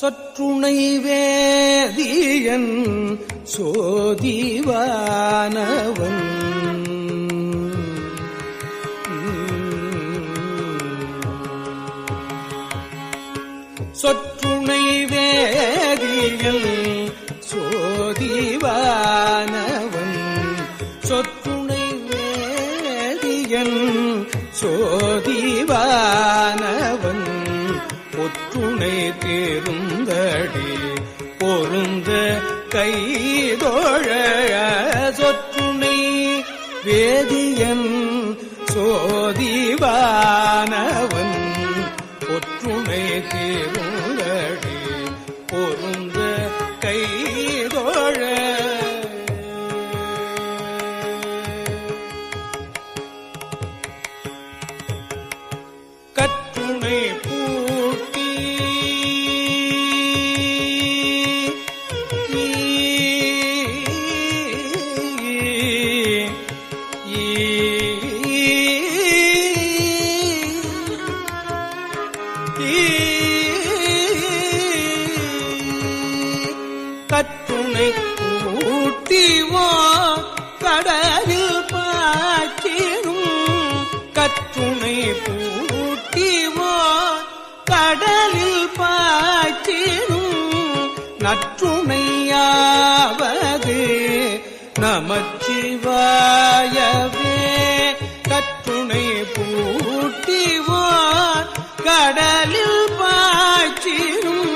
சற்றுணை வேதியன் சோதிவானவன். சொற்றுணை வேதியன் சோதிவானவன். சொற்றுணை வேதியன் சோதி வேதியன் சோதிவானவன் ஒற்றுமை தேருந்தடி பொருந்த கை துணை பூட்டிவோ கடலில் பாய்ச்சினும் நற்றுணையாவது. நமச்சிவாயவே. கற்றுணை பூட்டிவோ கடலில் பாய்ச்சினும்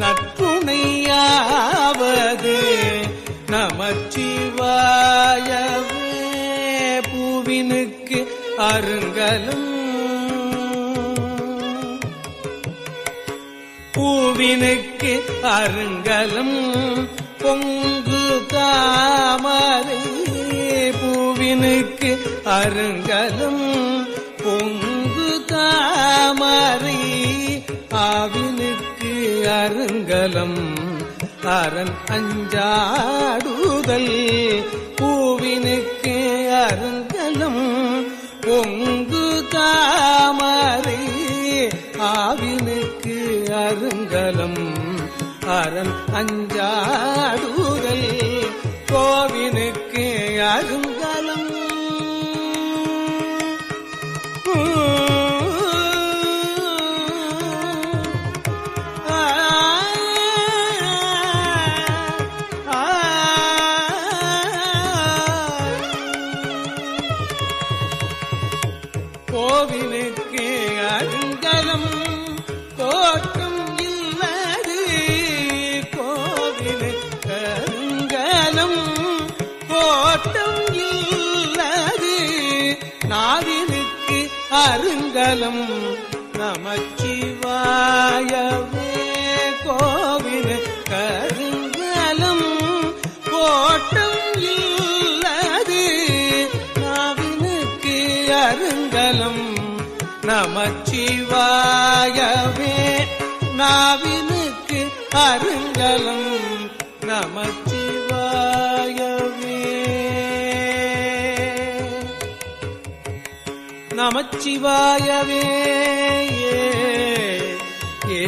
நற்றுணையாவது. நமச்சிவாயவே. பூவினுக்கு அருங்கலும். பூவினுக்கு அருங்கலும். பொங்கு தாமரை பூவினுக்கு அருங்கலும். பொங்கு தாமரை ஆவினுக்கு அருங்கலம். அரண் அஞ்சாடுதல் பூவினுக்கு அருங்கலம். பொங்கு தாமரை ஆவினுக்கு அருங்கலம் அரண் அஞ்சாடுதல் கோவினுக்கு அருங்கல் நாவினுக்கு அருங்கலம் நமச்சிவாயவே. கோவில கருங்கலம் கோட்டம் இல்லது. நாவினுக்கு அருங்கலம் நமச்சிவாயவே. நாவினுக்கு அருங்கலம் நமச்சி நமச்சிவாயவே. ஏ,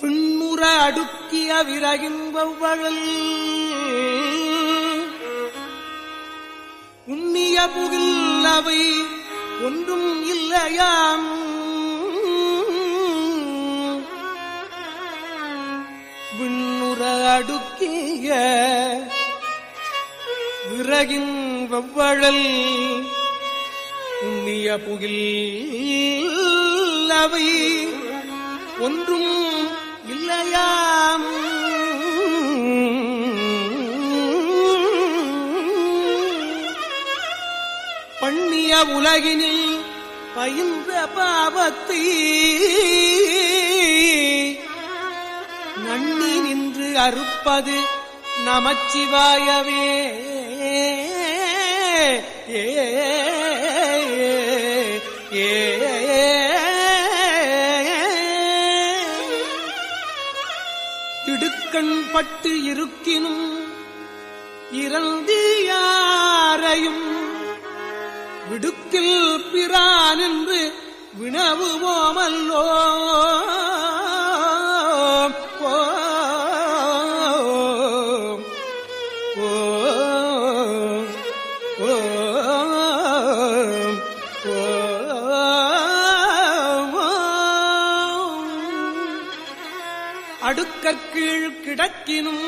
விண்முற அடுக்கிய விறகின் உண்ணிய புகில் அவை ஒன்றும் இல்லையாம். விண்ணுற அடுக்கிய விறகின் வெவ்வழல் உண்ணிய புகில் அவை ஒன்றும் இல்லையாம். பண்ணிய உலகினில் பயின்ற பாவத்தை நன்னி நின்று அறுப்பது நமச்சிவாயவே ஏ பட்டு இருக்கினும் இறந்தியாரையும் விடுக்கில் பிரான் என்று ஓம் கிடக்கினும்